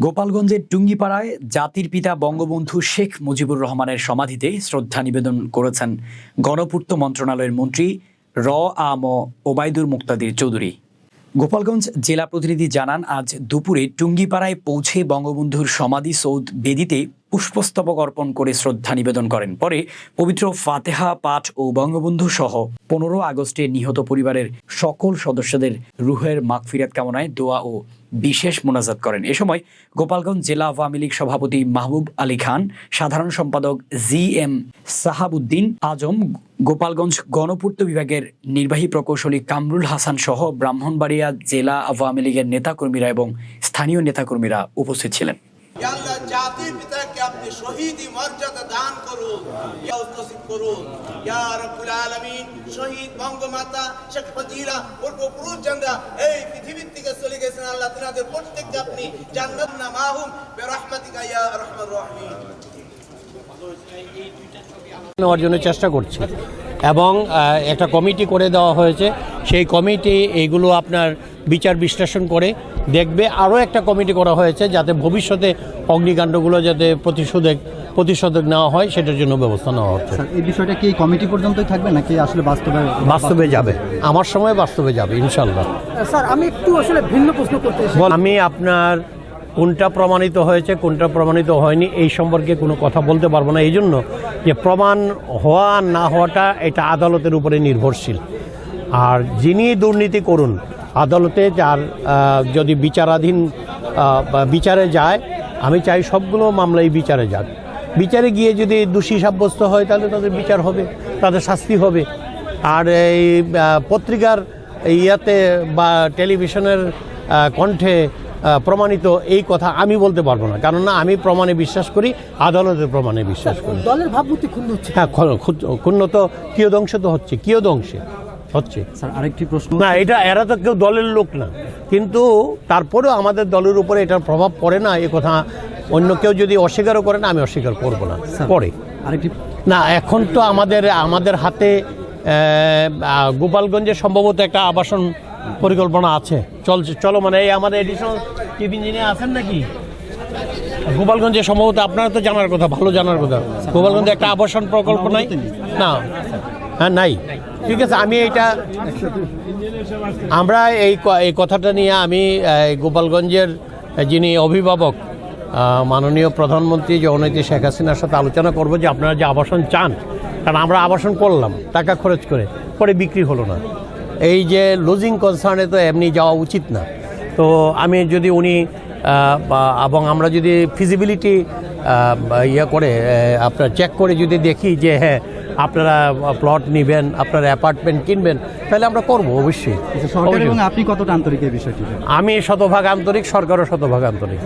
গোপালগঞ্জের টুঙ্গিপাড়ায় জাতির পিতা বঙ্গবন্ধু শেখ মুজিবুর রহমানের সমাধিতে শ্রদ্ধা নিবেদন করেছেন গণপূর্ত মন্ত্রণালয়ের মন্ত্রী র আ ম ওবায়দুর মুক্তাদির চৌধুরী। গোপালগঞ্জ জেলা প্রতিনিধি জানান, আজ দুপুরে টুঙ্গিপাড়ায় পৌঁছে বঙ্গবন্ধুর সমাধি সৌদ বেদিতে পুষ্পস্তবক অর্পণ করে শ্রদ্ধা নিবেদন করেন। পরে পবিত্র ফাতেহা পাঠ ও বঙ্গবন্ধু সহ পনেরো আগস্টে নিহত পরিবারের সকল সদস্যদের রুহের মাগফিরাত কামনায় দোয়া ও বিশেষ মোনাজাত করেন। এ সময় গোপালগঞ্জ জেলা আওয়ামী লীগ সভাপতি মাহবুব আলী খান, সাধারণ সম্পাদক জি এম সাহাবুদ্দিন আজম, গোপালগঞ্জ গণপূর্ত বিভাগের নির্বাহী প্রকৌশলী কামরুল হাসান সহ ব্রাহ্মণবাড়িয়া জেলা আওয়ামী লীগের নেতাকর্মীরা এবং স্থানীয় নেতাকর্মীরা উপস্থিত ছিলেন। জাতির পিতাকে আপনি শহীদি মর্যাদা দান করুন, ইয়া করুন। ইয়া রব্বুল আলামিন, শহীদ বঙ্গমাতা শেখ ফজিলা ওরফ পুরুষচন্দ্রা এই পৃথিবীর থেকে চলে গেছেন আল্লাহ, তিনাদের প্রত্যেককে আপনি জান্নাত না মাহুম, বেরহমাতিকা ইয়া আরহামার রাহিমিন। নেওয়ার জন্য চেষ্টা করছি। এবং একটা কমিটি করে দেওয়া হয়েছে। সেই কমিটি এইগুলো আপনার বিচার বিশ্লেষণ করে দেখবে। আরও একটা কমিটি করা হয়েছে যাতে ভবিষ্যতে অগ্নিকাণ্ডগুলো যাতে প্রতিশোধক প্রতিশোধক নেওয়া হয় সেটার জন্য ব্যবস্থা নেওয়া হচ্ছে। স্যার এই বিষয়টা কি কমিটি পর্যন্তই থাকবে নাকি আসলে বাস্তবে বাস্তবে যাবে। আমার সময় বাস্তবে যাবে ইনশাল্লাহ স্যার আমি একটু আসলে ভিন্ন প্রশ্ন করতে আমি আপনার কোনটা প্রমাণিত হয়েছে, কোনটা প্রমাণিত হয়নি, এই সম্পর্কে কোনো কথা বলতে পারব না। এই জন্য যে প্রমাণ হওয়া না হওয়াটা এটা আদালতের উপরে নির্ভরশীল। আর যিনি দুর্নীতি করুন, আদালতে যার যদি বিচারাধীন বিচারে যায়, আমি চাই সবগুলো মামলাই বিচারে যাক। বিচারে গিয়ে যদি দোষী সাব্যস্ত হয়, তাহলে তাদের বিচার হবে, তাদের শাস্তি হবে। আর এই পত্রিকার ইয়াতে বা টেলিভিশনের কণ্ঠে প্রমাণিত এই কথা আমি বলতে পারব না। কারণ না আমি প্রমাণে বিশ্বাস করি আদালতের প্রমাণে বিশ্বাস করি। দলের ভাবমূর্তি ক্ষুণ্ণ হচ্ছে। হ্যাঁ ক্ষুণ্ণ তো কিয়দংশ তো হচ্ছে কিয়দংশে হচ্ছে। স্যার আরেকটি প্রশ্ন না এটা এরা তো কেউ দলের লোক না। কিন্তু তারপরেও আমাদের দলের উপরে এটার প্রভাব পড়ে না এ কথা অন্য কেউ যদি অস্বীকারও করে না আমি অস্বীকার করব না। পরে। আরেকটি না এখন তো আমাদের আমাদের হাতে গোপালগঞ্জে সম্ভবত একটা আবাসন পরিকল্পনা আছে। চলছে চলো মানে এই আমাদের এডিশনাল চিফ ইঞ্জিনিয়ার আছেন নাকি? গোপালগঞ্জে সম্ভবত আপনারা তো জানার কথা, ভালো জানার কথা। গোপালগঞ্জে একটা আবাসন প্রকল্প নাই? না। হ্যাঁ নাই। ঠিক আছে, আমি এইটা আমরা এই এই কথাটা নিয়ে আমি গোপালগঞ্জের যিনি অভিভাবক মাননীয় প্রধানমন্ত্রী জগনেত্রী শেখ হাসিনার সাথে আলোচনা করব যে আপনারা যে আবাসন চান, কারণ আমরা আবাসন করলাম, টাকা খরচ করে, পরে বিক্রি হলো না। এই যে লুজিং কনসার্নে তো এমনি যাওয়া উচিত না। তো আমি যদি উনি এবং আমরা যদি ফিজিবিলিটি ইয়ে করে আপনার চেক করে যদি দেখি যে হ্যাঁ আপনারা প্লট নেবেন আপনারা অ্যাপার্টমেন্ট কিনবেন তাহলে আমরা করব অবশ্যই। অবশ্যই। আপনি কতটা আন্তরিক এই বিষয়টি আমি শতভাগ আন্তরিক সরকারও শতভাগ আন্তরিক।